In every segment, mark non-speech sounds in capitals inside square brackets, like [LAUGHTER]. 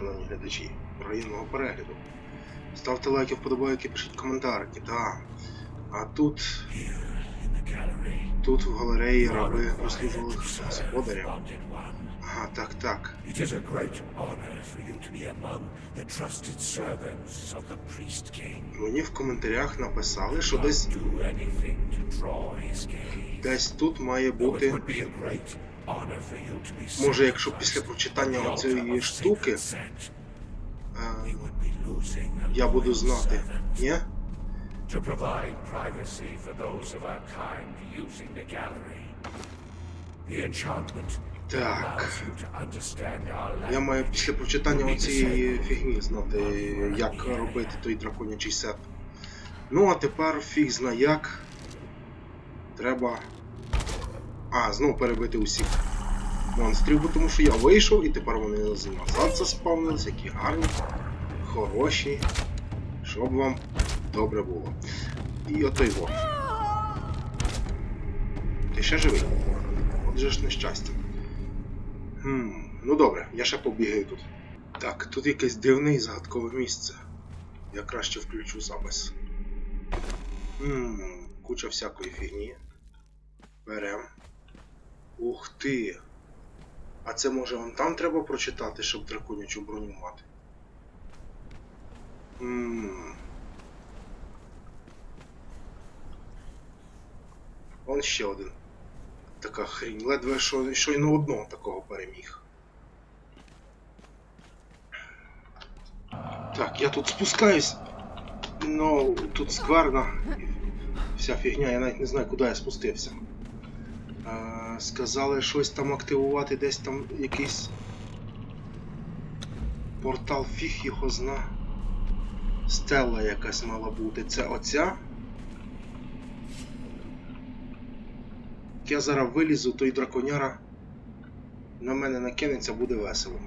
Шановні глядачі, приємного перегляду. Ставте лайки, вподобайки, пишіть коментарики, та. А тут, тут в галереї раби прислужувалих господаря. Ага, так, так. It is a great honor for you to be among the trusted servants of the priest king. Мені в коментарях написали, що десь, десь тут має бути. Може, якщо після прочитання цієї штуки е, я буду знати. Ні? Так. Я маю після прочитання цієї фігні знати, як робити той драконячий сет. Ну, а тепер фіг зна як. Треба. А, знову перебити усіх монстрів, бо тому що я вийшов і тепер вони назад заспавнились, які гарні, хороші. Щоб вам добре було. І отой во. Ти ще живий? Отже ж нещастя. Хм, ну добре, я ще побігаю тут. Так, тут якесь дивне і загадкове місце. Я краще включу запис. Хм, куча всякої фігні. Берем. Ух ти. А це може вон там треба прочитати, щоб драконячу броню мати. Хм. Вон ще один. Така хрінь. Ледве що, щойно одного такого переміг. Так, я тут спускаюсь. Ну, тут скверна. Вся фігня, я навіть не знаю, куди я спустився. Е, сказали щось там активувати, десь там якийсь портал фіг його зна. Стелла якась мала бути. Це оця? Я зараз вилізу, той драконяра на мене накинеться, буде весело.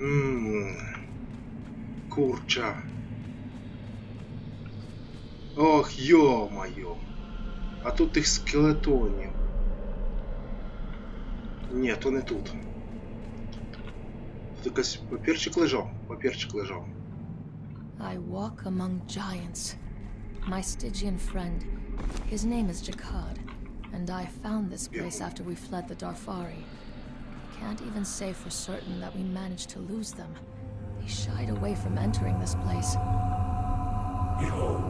Ммм. Курча. Ох, йо-моє. А тут тих скелетонів. Ні, то не тут. Тут якийсь папірчик лежав. Папірчик лежав. I walk among giants. My Stygian friend, his name is Jakad, and I found this place after we fled the Darfari. Can't even say for certain that we managed to lose them. They shied away from entering this place. Behold,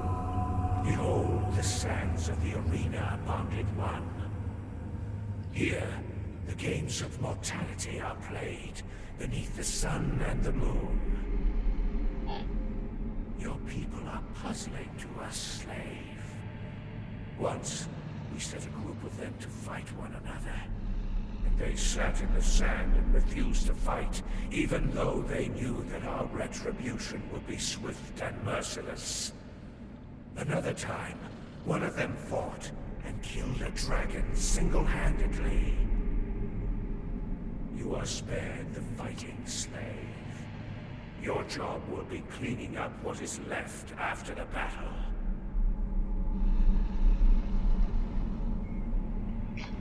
behold the sands of the arena, bonded one. Here, the games of mortality are played beneath the sun and the moon. Your people are puzzling to us, slave. Once, we set a group of them to fight one another. And they sat in the sand and refused to fight, even though they knew that our retribution would be swift and merciless. Another time, one of them fought and killed a dragon single-handedly. You are spared the fighting, slave. Your job will be cleaning up what is left after the battle.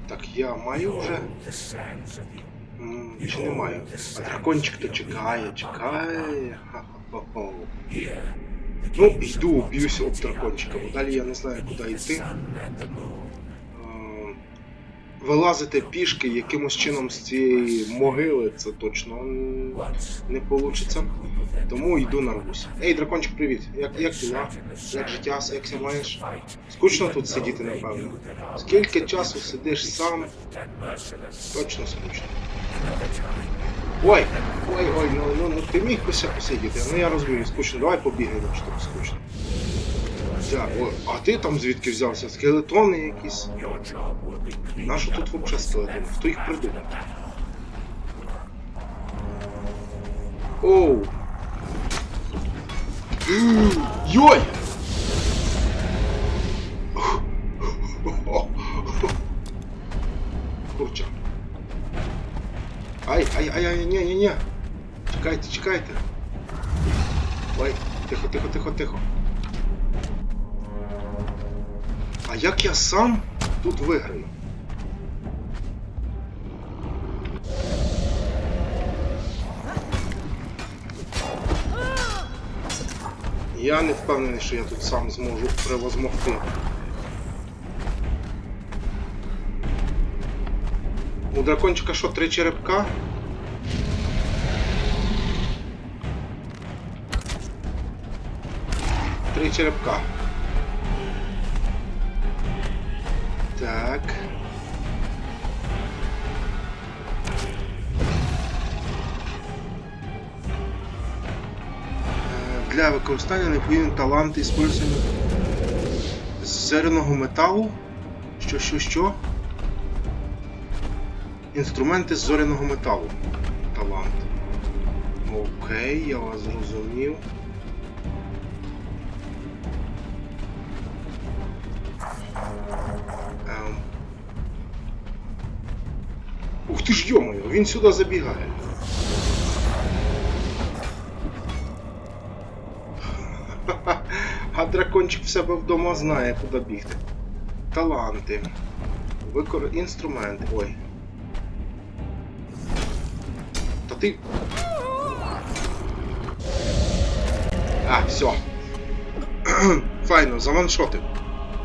Так, я маю вже. Behold the sands of the М, Чи не маю? А дракончик то чекає, чекає. Ха-ха-ха. Ну, йду, б'юся об дракончика, бо далі я не знаю, куди йти. Вилазити пішки якимось чином з цієї могили, це точно не вийде. Тому йду на нарвусь. Ей, дракончик, привіт. Як, як діла? Як життя, як маєш? Скучно тут сидіти, напевно. Скільки часу сидиш сам? Точно скучно. Ой, ой, ой, ну, ну, ну ти міг би ще посидіти. Ну я розумію, скучно. Давай побігаємо, що так скучно. А ти там звідки взявся? Скелетони якісь? Нащо тут взагалі скелетони? Хто їх придумав? Оу! Йой! Курча. Ай, ай, ай, ай, ні, ні, ні. Чекайте, чекайте. Ой, тихо, тихо, тихо, тихо. А як я сам тут виграю? Я не впевнений, що я тут сам зможу превозмогти. У дракончика що, три черепка? Три черепка. Так. Е, Для використання необхідні таланти використання зерного металу. Що, що, що? Інструменти з зоряного металу. Талант. Окей, я вас зрозумів. Ем. Ух ти ж йомою, він сюди забігає. [LAUGHS] А дракончик в себе вдома знає, куди бігти. Таланти. Викор... Інструменти. Ой. Ти. А, все. [CLEARS THROAT] Файно, заваншотив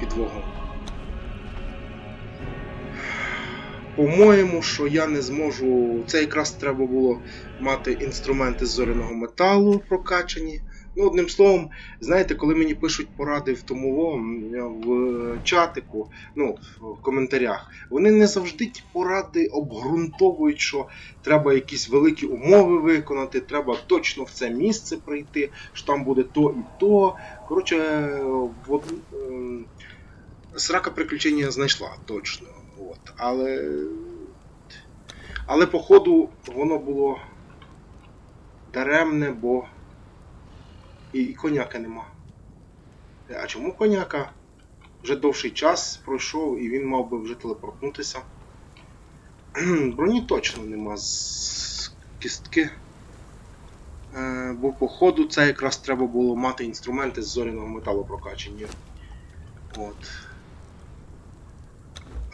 підвогу. По-моєму, що я не зможу. Це якраз треба було мати інструменти з зоряного металу прокачані. Ну, одним словом, знаєте, коли мені пишуть поради в тому в чатику, ну, в коментарях, вони не завжди ті поради обґрунтовують, що треба якісь великі умови виконати, треба точно в це місце прийти, що там буде то і то. Коротше, од... ем, срака приключення знайшла точно. От. Але. Але походу воно було даремне, бо і, коняка нема. А чому коняка? Вже довший час пройшов і він мав би вже телепортнутися. [CLEARS THROAT] Броні точно нема з кістки. Е, бо по ходу це якраз треба було мати інструменти з зоряного металу прокачені. От.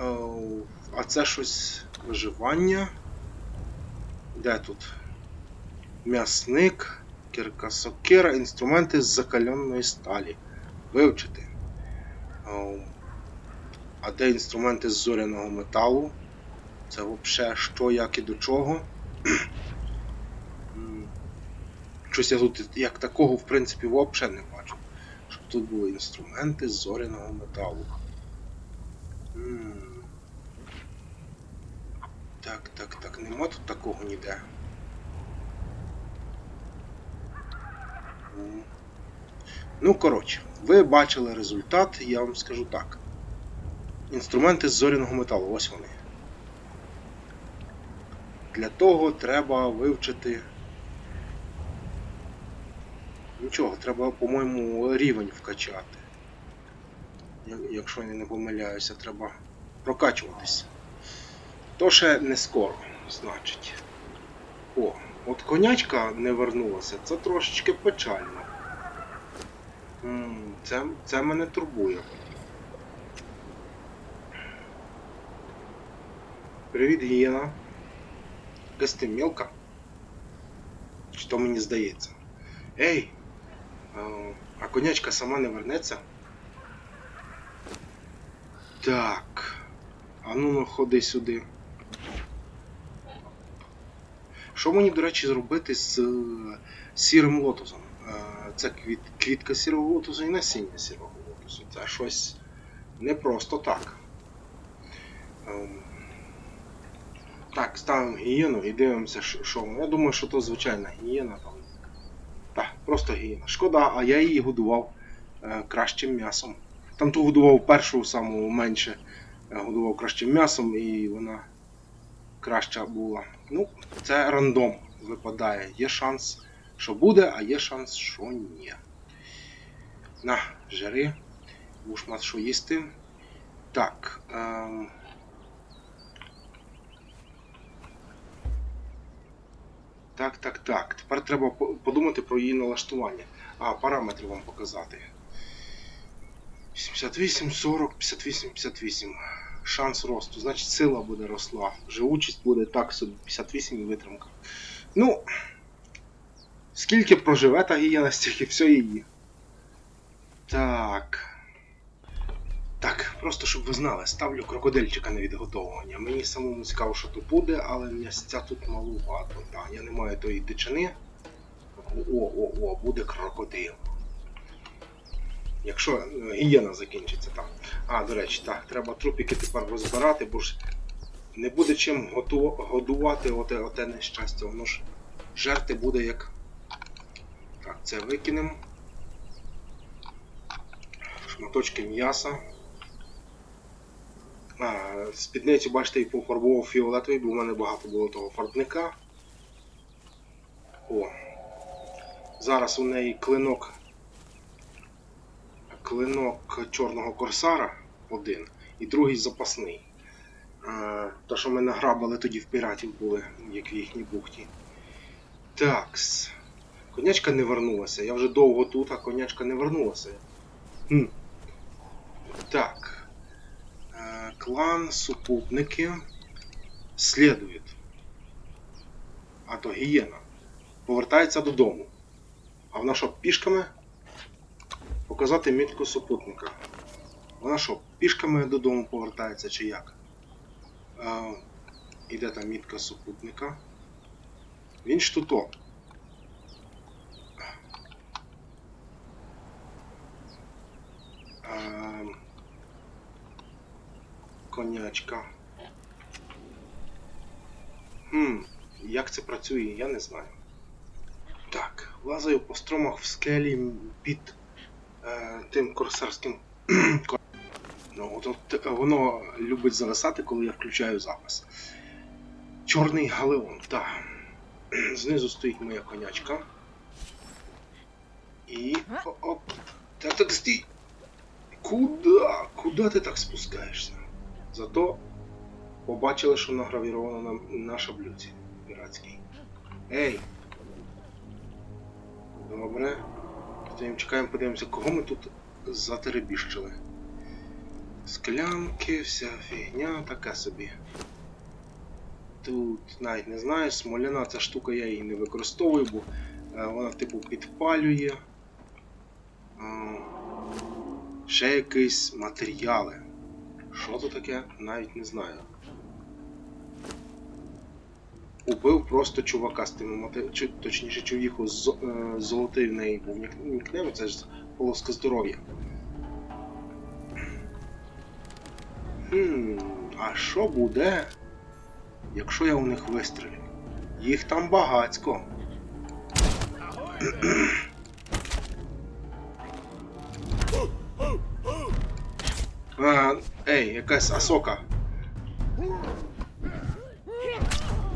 Е, а це щось виживання. Де тут? М'ясник. Кірка сокира, інструменти з закаленої сталі. Вивчити. А де інструменти з зоряного металу? Це взагалі що, як і до чого. Щось я тут як такого, в принципі, взагалі не бачу. Щоб тут були інструменти з зоряного металу. Так, так, так, нема тут такого ніде. Ну, коротше, ви бачили результат, я вам скажу так. Інструменти з зоряного металу, ось вони. Для того треба вивчити. Нічого, треба, по-моєму, рівень вкачати. Якщо я не помиляюся, треба прокачуватися. То ще не скоро, значить. О, от конячка не вернулася, це трошечки печально. Це, це мене турбує. Привіт, гієна. Якась ти мілка? Чи то мені здається? Ей! А, конячка сама не вернеться? Так. А ну ну ходи сюди. Що мені, до речі, зробити з е, сірим лотосом? Е, Це квіт, квітка сірого лотосу і насіння сірого лотосу. Це щось не просто так. Ем, Так, ставимо гієну і дивимося, що-. Я думаю, що то звичайна гієна там. Так, просто гієна. Шкода, а я її годував е, кращим м'ясом. Там ту годував першу саму менше, годував кращим м'ясом і вона краща була. Ну, це рандом випадає. Є шанс, що буде, а є шанс, що ні. На, жари. Будеш мати що їсти. Так. Ем... Так, так, так. Тепер треба подумати про її налаштування. А, параметри вам показати. 78, 40, 58, 58. Шанс росту. Значить, сила буде росла. Живучість буде так собі 58 і витримка. Ну. Скільки проживе та гієна, стільки все її. Так. Так, просто щоб ви знали, ставлю крокодильчика на відготовлення. Мені самому цікаво, що тут буде, але м'ясця тут малувато. Так, я не маю тої дичини. О, о, о, буде крокодил. Якщо е, гієна закінчиться там. А, до речі, так, треба трупіки тепер розбирати, бо ж не буде чим годувати оте, оте нещастя. Воно ж жерти буде як. Так, це викинемо. Шматочки м'яса. Спідницю, бачите, і пофарбував фіолетовий, бо в мене багато було того фарбника. О. Зараз у неї клинок. Клинок чорного корсара один і другий запасний. То, що ми награбили тоді в піратів були, як в їхній бухті. Такс. Конячка не вернулася. Я вже довго тут, а конячка не вернулася. Хм. Так. Э, Клан, супутники слідують. А то гієна. Повертається додому. А вона що, пішками? Показати мітку супутника. Вона що, пішками додому повертається чи як? А, іде там мітка супутника. Він ж тут. конячка. Хм, як це працює, я не знаю. Так, лазаю по стромах в скелі під е, тим корсарським. кор- ну, от, е, воно любить зависати, коли я включаю запис. Чорний галеон, так. Знизу стоїть моя конячка. І. Оп. Так, так стій. Куда? Куда ти так спускаєшся? Зато побачили, що награвіровано на, на шаблюці піратській. Ей! Добре. Стоїмо, чекаємо, подивимося, кого ми тут затеребіщили. Склянки, вся фігня, така собі. Тут навіть не знаю, смоляна ця штука я її не використовую, бо е, вона типу підпалює. Е, Ще якісь матеріали. Що це таке, навіть не знаю. Убив просто чувака з тими мати... чи, точніше чоловіку з е, золотий в неї був нік- нікнем, це ж полоска здоров'я. Хм, а що буде, якщо я у них вистрілю? Їх там багацько. А, ей, якась асока.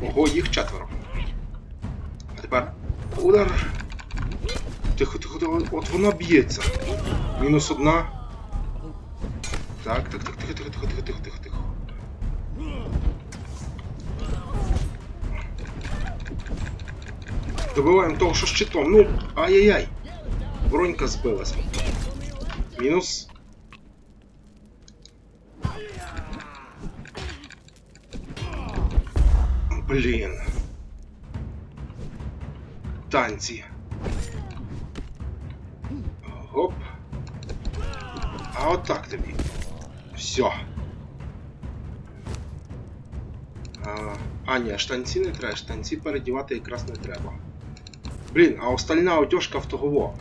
Ого, їх четверо. А тепер удар. Тихо, тихо, тихо, от вона б'ється. Мінус одна. Так, так, так, тихо, тихо, тихо, тихо, тихо, тихо, тихо. Добиваємо того, що щитом. Ну, ай-яй-яй. Бронька збилася. Мінус. Блін. Танці. Гоп. А отак тобі. Все. А, а ні, штанці не треба, штанці передівати якраз не треба. Блін, а остальна одежка в того.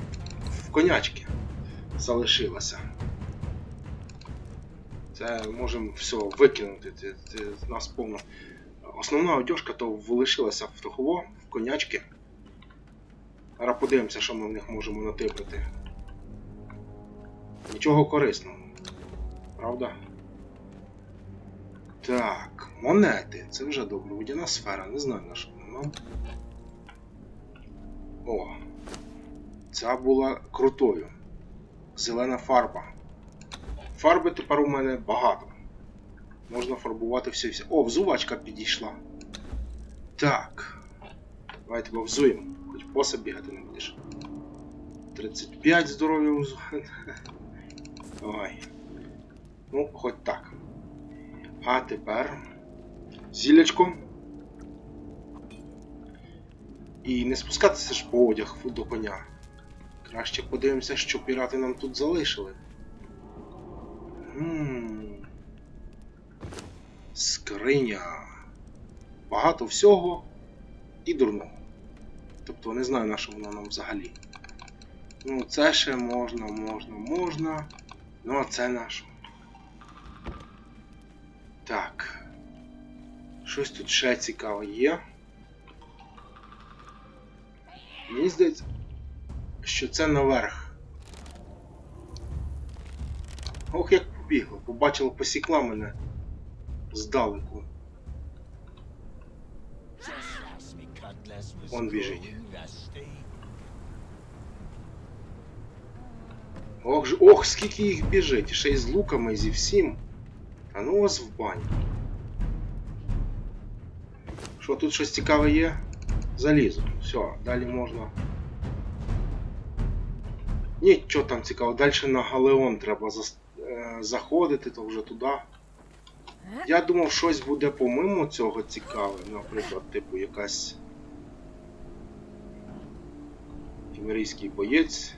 В конячки залишилася. Це можемо все викинути. Це, це нас повно. Основна одежка то залишилася в того, в конячки. Зараз подивимося, що ми в них можемо натипати. Нічого корисного. Правда? Так, монети. Це вже добре. Водяна сфера, не знаю на що вона. О. Ця була крутою. Зелена фарба. Фарби тепер у мене багато. Можна фарбувати все і все. О, взувачка підійшла. Так. Давай тебе взуємо. Хоч поса бігати не будеш. 35 здоров'я взу. Давай. Ну, хоч так. А тепер. Зілячко. І не спускатися ж по одяг до коня. Краще подивимося, що пірати нам тут залишили. Гм. Скриня. Багато всього і дурного. Тобто не знаю, на що воно нам взагалі. Ну, це ще можна, можна, можна. Ну, а це на що? Так. Щось тут ще цікаве є. Мені здається, що це наверх. Ох, як побігла, побачила, посікла мене здалеку. Он біжить. Ох, ж- ох, скільки їх біжить, ще й з луками, і зі всім. А ну вас в баню. Що, тут щось цікаве є? Залізу. Все, далі можна. Нічого там цікавого. Далі на Галеон треба зас- е, заходити, то вже туди. Я думав, щось буде помимо цього цікаве, наприклад, типу якась. Кімерійський боєць.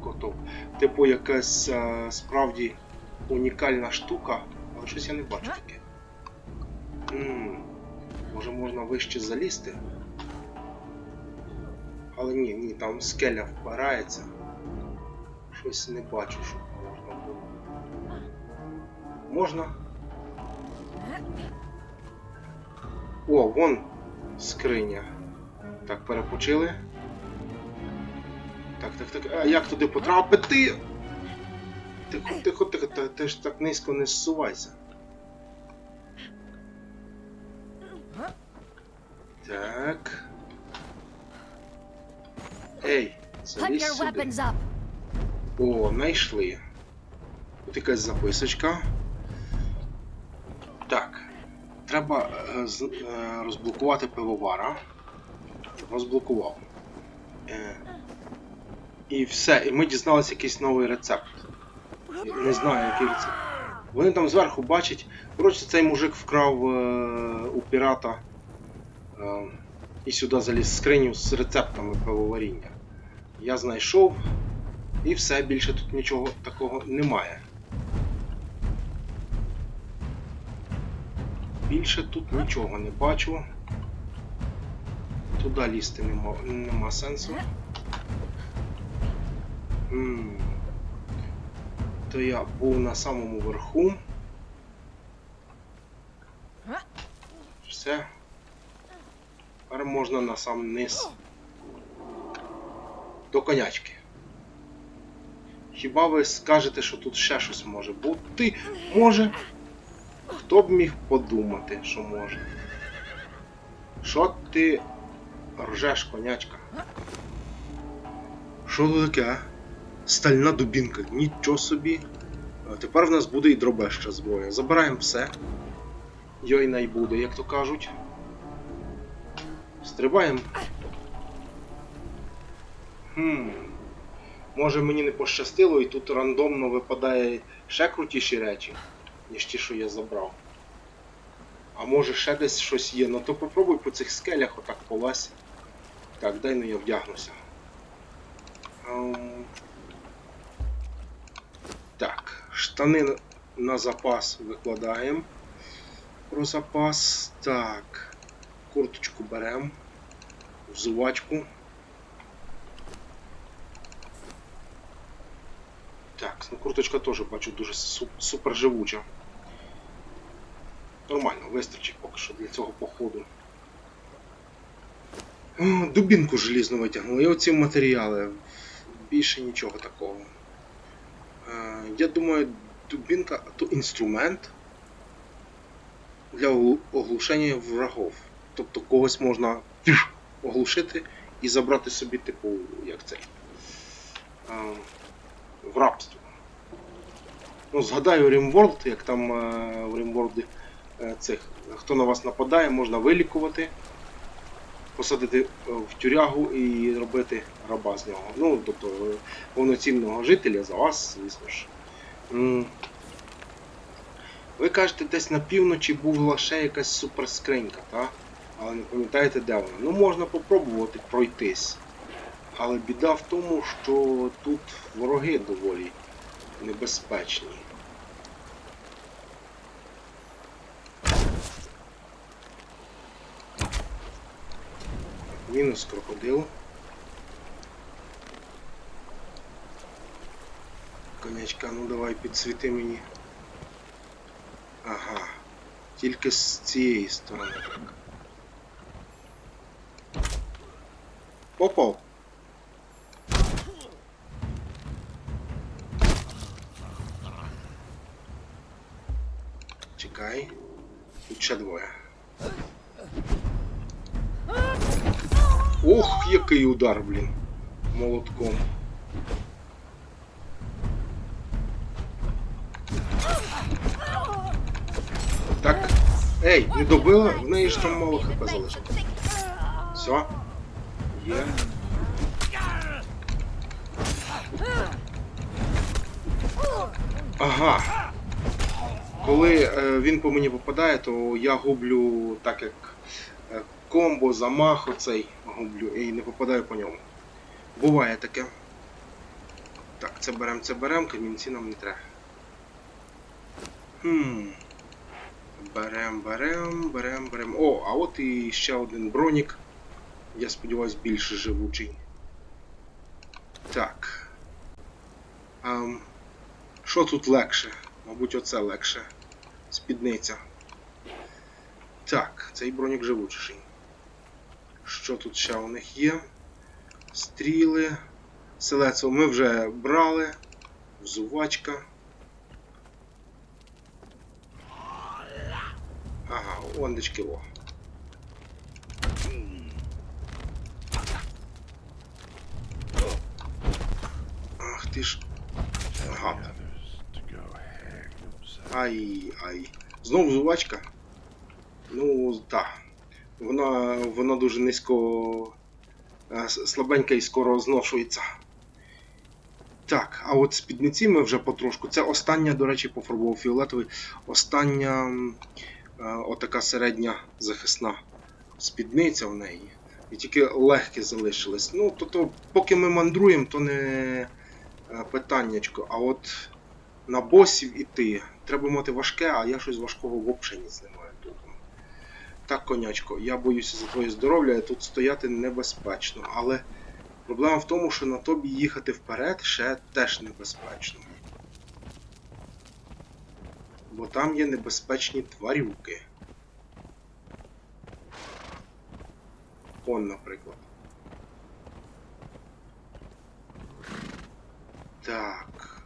Котов. Типу якась е, справді унікальна штука, але щось я не бачу таке. м може можна вище залізти? Але ні, ні, там скеля впирається. Щось не бачу, що можна було. Можна? О, вон скриня. Так, перепочили. Так, так, так. А як туди потрапити? Тихо, тихо, тихо, та- ти ж так низько не зсувайся. Так. Ей, залізь сюди. О, знайшли. Тут якась записочка. Треба е, е, розблокувати пивовара. Розблокував. Е, і все. І ми дізналися якийсь новий рецепт. Не знаю, який рецепт. Вони там зверху бачать. Коротше, цей мужик вкрав у пірата і сюди заліз скриню з рецептами пивоваріння. Я знайшов. І все, більше тут нічого такого немає. Більше тут нічого не бачу. Туди лізти нема, нема сенсу. М. То я був на самому верху. Все. Тепер можна на сам низ. До конячки. Хіба ви скажете, що тут ще щось може бути? Може. Хто б міг подумати, що може? Що ти ржеш, конячка? Що це таке? Стальна дубінка, нічого собі. Тепер в нас буде і дробеща зброя. Забираємо все. Йой най буде, як то кажуть. Стрибаємо. Хм. Може мені не пощастило і тут рандомно випадає ще крутіші речі, ніж ті, що я забрав. А може ще десь щось є. Ну то попробуй по цих скелях отак полазь. Так, дай ну я вдягнуся. Ем, Так, штани на- на запас викладаємо. Про запас. Так. Курточку беремо. Взувачку. Так, ну курточка теж бачу дуже супер живуча. Нормально, вистачить поки що для цього походу. Дубінку желізну витягнули. І оці матеріали. Більше нічого такого. Е, я думаю, дубінка то інструмент для оглушення врагов. Тобто когось можна оглушити і забрати собі, типу, як це. Е, в рабство. Ну, згадаю Римворld, як там е, в Римворлді цих, хто на вас нападає, можна вилікувати, посадити е, в тюрягу і робити раба з нього. Ну, тобто е, повноцінного жителя за вас, звісно ж. Ви кажете, десь на півночі була ще якась суперскринька, так? Але не пам'ятаєте, де вона. Ну, можна попробувати пройтись. Але біда в тому, що тут вороги доволі небезпечні. Мінус крокодил. Конячка, ну давай підсвіти мені. Ага. Тільки з цієї сторони так. Попав. Чекай. Тут ще двоє. Ох, який удар, блін. Молотком. Так. Ей, не добила? В неї ж там мало хп залишилось. Все. Є. Ага. Коли е, він по мені попадає, то я гублю так як е, комбо, замах оцей гублю і не попадаю по ньому. Буває таке. Так, це берем, це берем, камінці нам не треба. Хм. Берем, берем, берем, берем. О, а от і ще один бронік. Я сподіваюсь, більш живучий. Так. Ам, що тут легше? Мабуть, оце легше. Спідниця. Так, цей бронік живучий. Що тут ще у них є? Стріли. Селецо ми вже брали. Взувачка. Ага, ондечки о. Ах ти ж. Гад. Ай, ай. Знову зувачка. Ну, так. Вона, вона дуже низько е, слабенька і скоро зношується. Так, а от спідниці ми вже потрошку. Це остання, до речі, пофарбував фіолетовий. Остання е, отака середня захисна спідниця в неї. І тільки легкі залишились. Ну, то, то поки ми мандруємо, то не е, питаннячко. А от на босів іти. Треба мати важке, а я щось важкого взагалі не тут. Так, конячко, я боюся за твоє здоров'я, тут стояти небезпечно. Але проблема в тому, що на тобі їхати вперед ще теж небезпечно. Бо там є небезпечні тварюки. Он, наприклад. Так.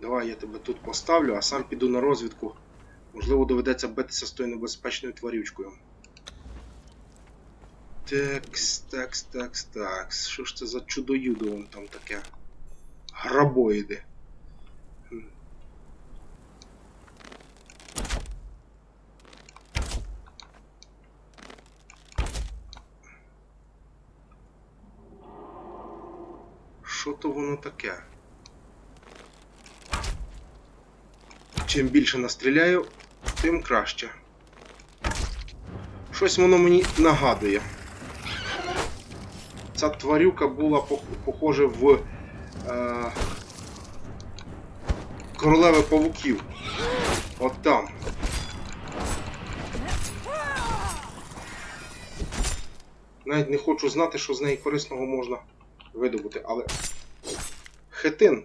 Давай я тебе тут поставлю, а сам піду на розвідку. Можливо, доведеться битися з тою небезпечною тварючкою. Такс, такс, такс, такс. Що ж це за чудо-юдо вон там таке? Грабоїди. Що то воно таке? Чим більше настріляю, тим краще. Щось воно мені нагадує. Ця тварюка була похожа в е, королеви павуків. От там. Навіть не хочу знати, що з неї корисного можна видобути, але. Хетин.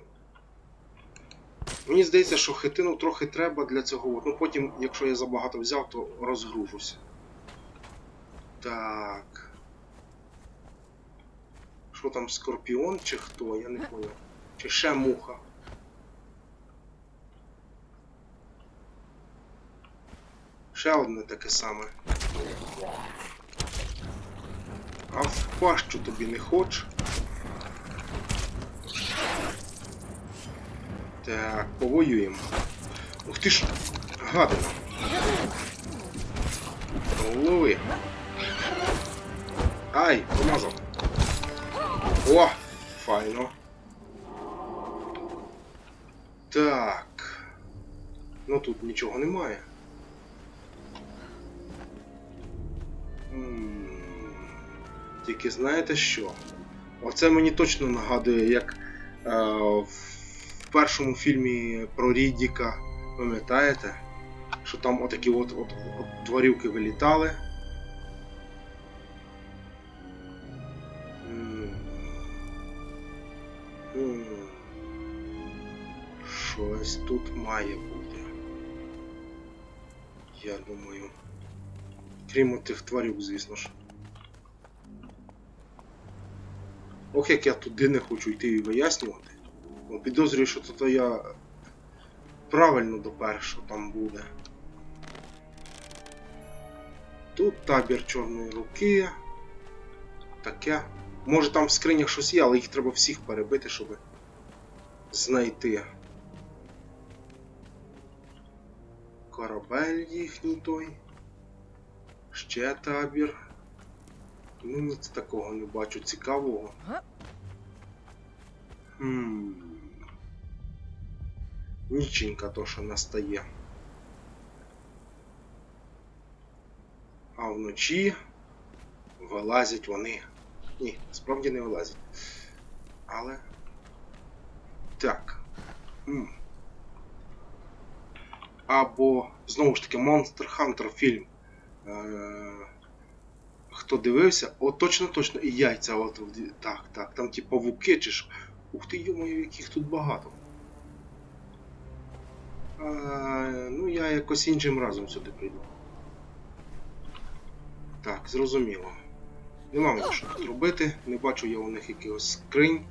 Мені здається, що хитину трохи треба для цього. Ну потім, якщо я забагато взяв, то розгружуся. Так. Що там, скорпіон чи хто? Я не поняв. Чи ще муха? Ще одне таке саме. А в пащу тобі не хоч. Так, повоюємо. Ух ти ж, гадина. Лови. Ай, помазав. О, файно. Так. Ну тут нічого немає. Тільки знаєте що? Оце мені точно нагадує, як е, в першому фільмі про Ріддіка, пам'ятаєте? Що там отакі от, от, от тварюки вилітали. Тут має бути. Я думаю. Крім тих тварюк, звісно ж. Ох, як я туди не хочу йти і вияснювати. Бо підозрюю, що тут я правильно допер, що там буде. Тут табір Чорної руки. Таке. Може там в скринях щось є, але їх треба всіх перебити, щоб знайти. Корабель їхній той. Ще табір. Ну, ніц такого не бачу цікавого. Хм. Ніченька то, що настає. А вночі вилазять вони. Ні, справді не вилазять. Але. Так. М. Або, знову ж таки, Monster Hunter фільм. Е- Хто дивився, о, точно, точно, і яйця, от, так, так, там ті павуки чи що. Ух ти, йомаю, яких тут багато. А, ну, я якось іншим разом сюди прийду. Так, зрозуміло. Нема мені що тут робити, не бачу я у них якихось скринь.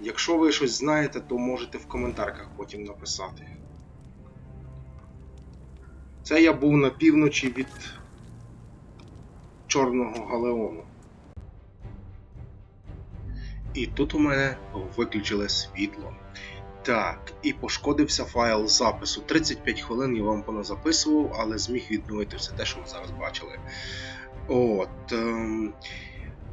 Якщо ви щось знаєте, то можете в коментарях потім написати. Це я був на півночі від Чорного Галеону. І тут у мене виключили світло. Так, і пошкодився файл запису. 35 хвилин я вам поназаписував, але зміг відновити все те, що ви зараз бачили. От. Ем,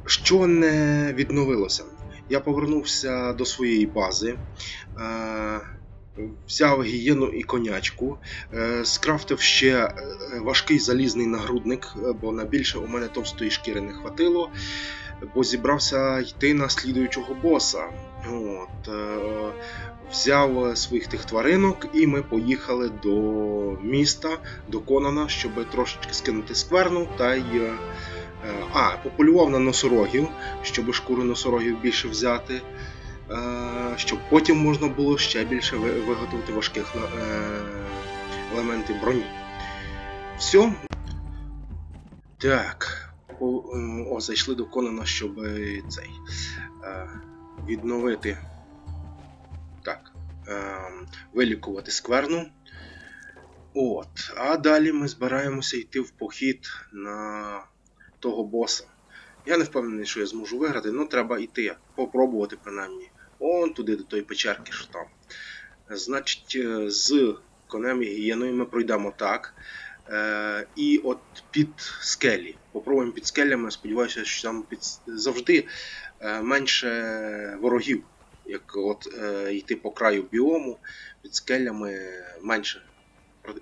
що не відновилося? Я повернувся до своєї бази, е, взяв гієну і конячку, е, скрафтив ще е, важкий залізний нагрудник, е, бо на більше у мене товстої шкіри не хватило, бо зібрався йти на слідуючого боса. От, взяв своїх тих тваринок, і ми поїхали до міста, до Конана, щоб трошечки скинути скверну та й. А, пополював на носорогів, щоб шкуру носорогів більше взяти, щоб потім можна було ще більше виготовити важких е, елементів броні. Все. Так. О, зайшли до Конана, щоб е, цей е, відновити. Так. Е, вилікувати скверну. От. А далі ми збираємося йти в похід на того боса. Я не впевнений, що я зможу виграти, але треба йти, попробувати принаймні. Он туди, до тої печерки, що там. Значить, е, з конем і гієною ми пройдемо так. Е, і от під скелі. Попробуємо під скелями. Сподіваюся, що там під... завжди е, менше ворогів. Як от е, йти по краю біому, під скелями менше.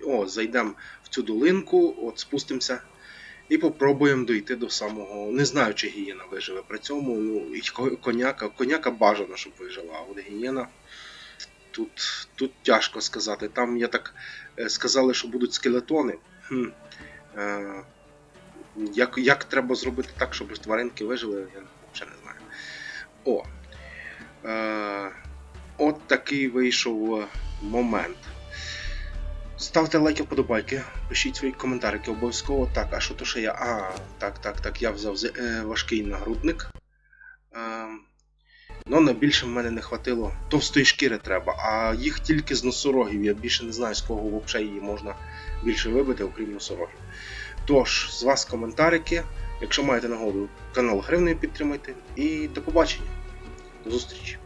О, зайдемо в цю долинку, от спустимося і попробуємо дойти до самого. Не знаю, чи гієна виживе при цьому. Ну, і коняка. Коняка бажано, щоб вижила, а от гієна. Тут, тут тяжко сказати. Там я так е, сказали, що будуть скелетони. Хм. Е, як, як треба зробити так, щоб тваринки вижили, я взагалі не знаю. О. Е, от такий вийшов момент. Ставте лайки, вподобайки, пишіть свої коментарики обов'язково. Так, а що то ще я? А, так, так, так, я взяв е, важкий нагрудник. Е, Ну, на більше в мене не хватило. Товстої шкіри треба, а їх тільки з носорогів. Я більше не знаю, з кого взагалі її можна більше вибити, окрім носорогів. Тож, з вас коментарики. Якщо маєте нагоду, канал Гривнею підтримайте. І до побачення. До зустрічі!